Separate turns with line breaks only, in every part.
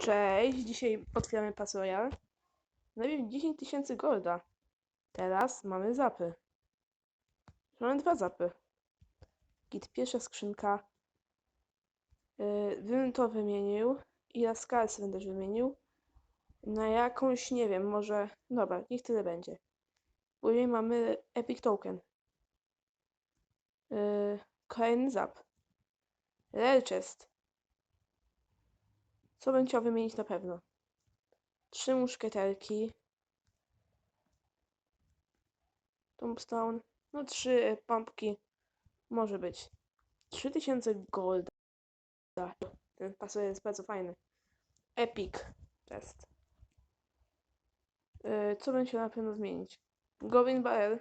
Cześć, dzisiaj otwieramy Pass Royale. Najpierw 10 tysięcy golda. Teraz mamy zapy. Mamy dwa zapy. Git, pierwsza skrzynka. Yy, bym to wymienił. I Laskalsy będę wymienił. Na jakąś, nie wiem, może... Dobra, niech tyle będzie. Później mamy Epic Token. Yy, kolejny zap. Rare Chest. Co bym chciał wymienić na pewno? Trzy muszkieterki. Tombstone. No trzy e, pompki. Może być. 3000 golda. Ten pasuje jest bardzo fajny. Epic test. Yy, co chciał na pewno zmienić? Goblin Barrel.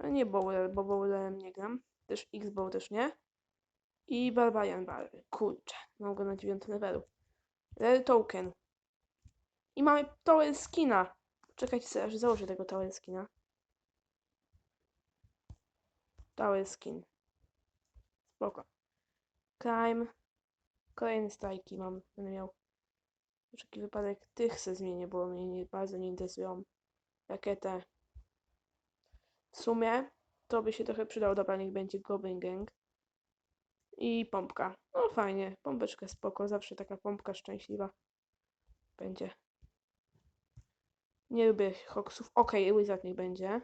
E, Nie Bowler, bo Bowlerem nie gram. Też X-Bow też nie. I Barbarian Barrel. Kurczę, mam go na 9 levelu. Rare Token. I mamy Tower Skina. Czekajcie sobie, aż założę tego Tower Skina. Tower Skin. Spoko. Crime. Kolejne strajki mam. Będę miał. Wszelki wypadek tych se zmienię, bo mnie nie, bardzo nie interesują. Rakietę. W sumie to by się trochę przydało. Dobra, niech będzie Goblin Gang. I pompka. No fajnie, pompeczka spoko, zawsze taka pompka szczęśliwa będzie. Nie lubię hoksów. Okay, Wizard niech będzie.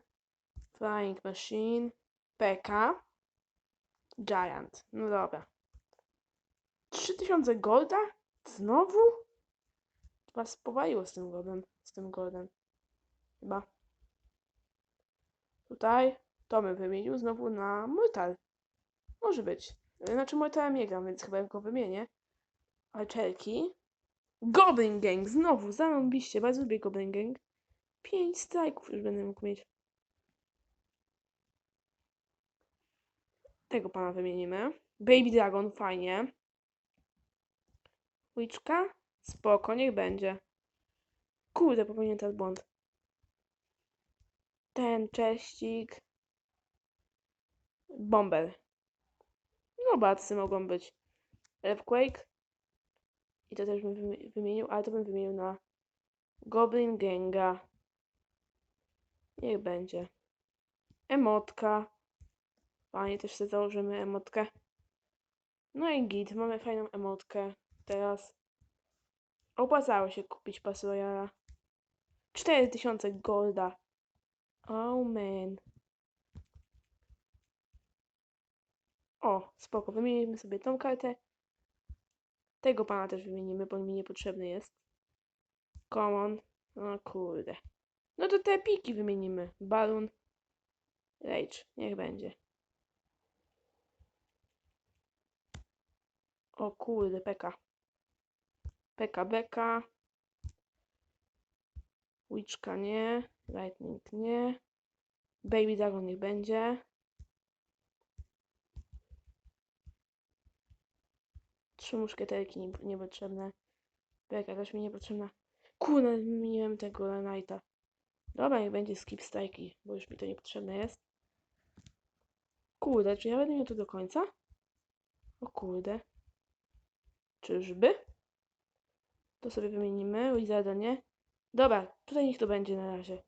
Flying Machine. PK. Giant. No dobra. 3000 golda? Znowu? Chyba spowaliło z tym goldem. Z tym goldem. Chyba. Tutaj to bym wymienił znowu na Mortal. Może być. Znaczy Mortala nie gram, więc chyba go wymienię. Archerki. Goblin Gang! Znowu, zarąbiście. Bardzo lubię Goblin Gang. Pięć strajków już będę mógł mieć. Tego pana wymienimy. Baby Dragon, fajnie. Łyczka? Spoko, niech będzie. Kurde, popełniłem teraz błąd. Ten cześcik. Bomber. No, bacy mogą być. Earthquake. I to też bym wymi- wymienił, ale to bym wymienił na Goblin Ganga. Niech będzie. Emotka. Fajnie, też sobie założymy emotkę. No i git, mamy fajną emotkę. Teraz opłacało się kupić Pass Royala. 4000 golda. Oh man. O, spoko, wymienimy sobie tą kartę. Tego pana też wymienimy, bo on mi niepotrzebny jest. Common. O kurde. No to te piki wymienimy. Balloon. Rage. Niech będzie. O kurde, peka. Peka, beka. Witchka nie. Lightning nie. Baby Dragon niech będzie. Trzy muszkieterki nie- niepotrzebne. Beka też mi niepotrzebna. Kurde, wymieniłem tego Knighta. Dobra, niech będzie skip strajki, bo już mi to niepotrzebne jest. Kurde, czy ja będę miał to do końca? O kurde. Czyżby? To sobie wymienimy. Wizarda nie. Dobra, tutaj niech to będzie na razie.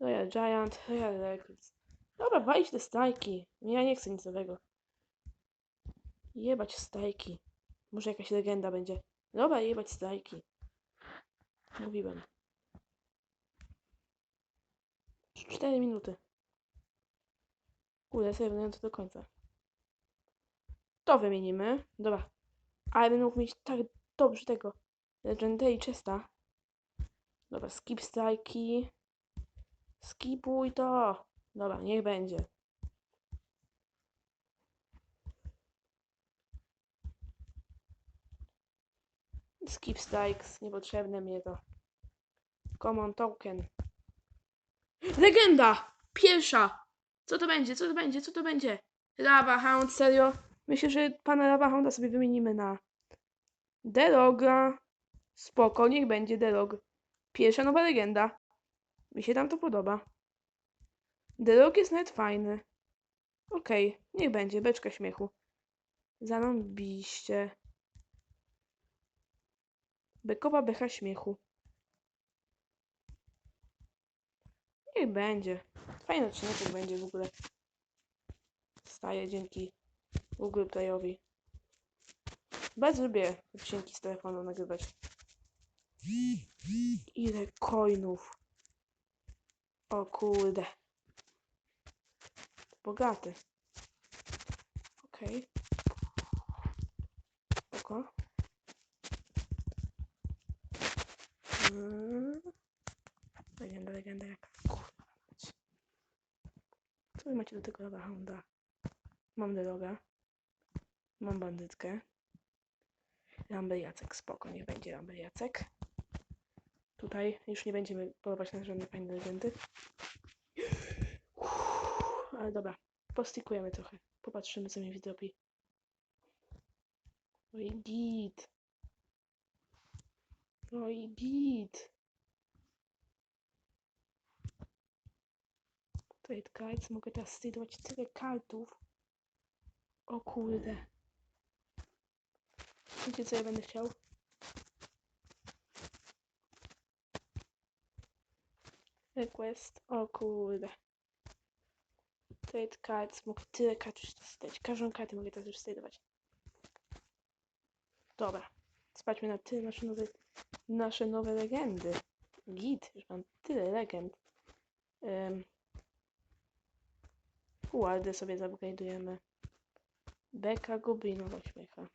Royal Giant, Royal Recruits. Dobra, walić te stajki. Ja nie chcę nic. Jebać stajki. Może jakaś legenda będzie. Dobra, jebać stajki. Mówiłem. 4 minuty. Kurde, sobie będę to do końca. To wymienimy. Dobra. Ale będę mógł mieć tak dobrze tego Legendary Chesta. Dobra, skip strajki. Skipuj to. Dobra, niech będzie. Skip strikes, niepotrzebne mnie to. Common token. Legenda! Pierwsza! Co to będzie? Co to będzie? Co to będzie? Lava Hound, serio? Myślę, że pana Lava Hounda sobie wymienimy na Deroga. Spoko, niech będzie Derog. Pierwsza nowa legenda. Mi się tam to podoba. Derog jest nawet fajny. Okej, niech będzie, beczka śmiechu. Zanąbiście. Bekowa becha śmiechu. Niech będzie. Fajny odcinek będzie w ogóle. Staje dzięki Google Playowi. Bardzo lubię odcinki z telefonu nagrywać. Ile coinów. O kurde. Bogaty. Okej. Oko. Mm. Legenda, legenda jaka. Kurwa. Co wy macie do tego loga Honda? Mam deloga. Mam bandytkę. Rumble Jacek, spoko, niech będzie Rumble Jacek. Tutaj już nie będziemy polować na żadne fajne legendy. Uff, ale dobra, postikujemy trochę. Popatrzymy, co mi widrobi. No i git. No i git. Trade cards, mogę teraz stylować tyle kartów. O kurde. Wiecie co ja będę chciał? Request. O kurde. Trade cards. Mogę tyle kart już stać. Każdą kartę mogę teraz już stylować. Dobra. Sprawdźmy na tyle nasze nowe, nasze nowe legendy. Git. Już mam tyle legend. Um, Wardy sobie zupgrade'ujemy. Beka Goblinowa śmiecha.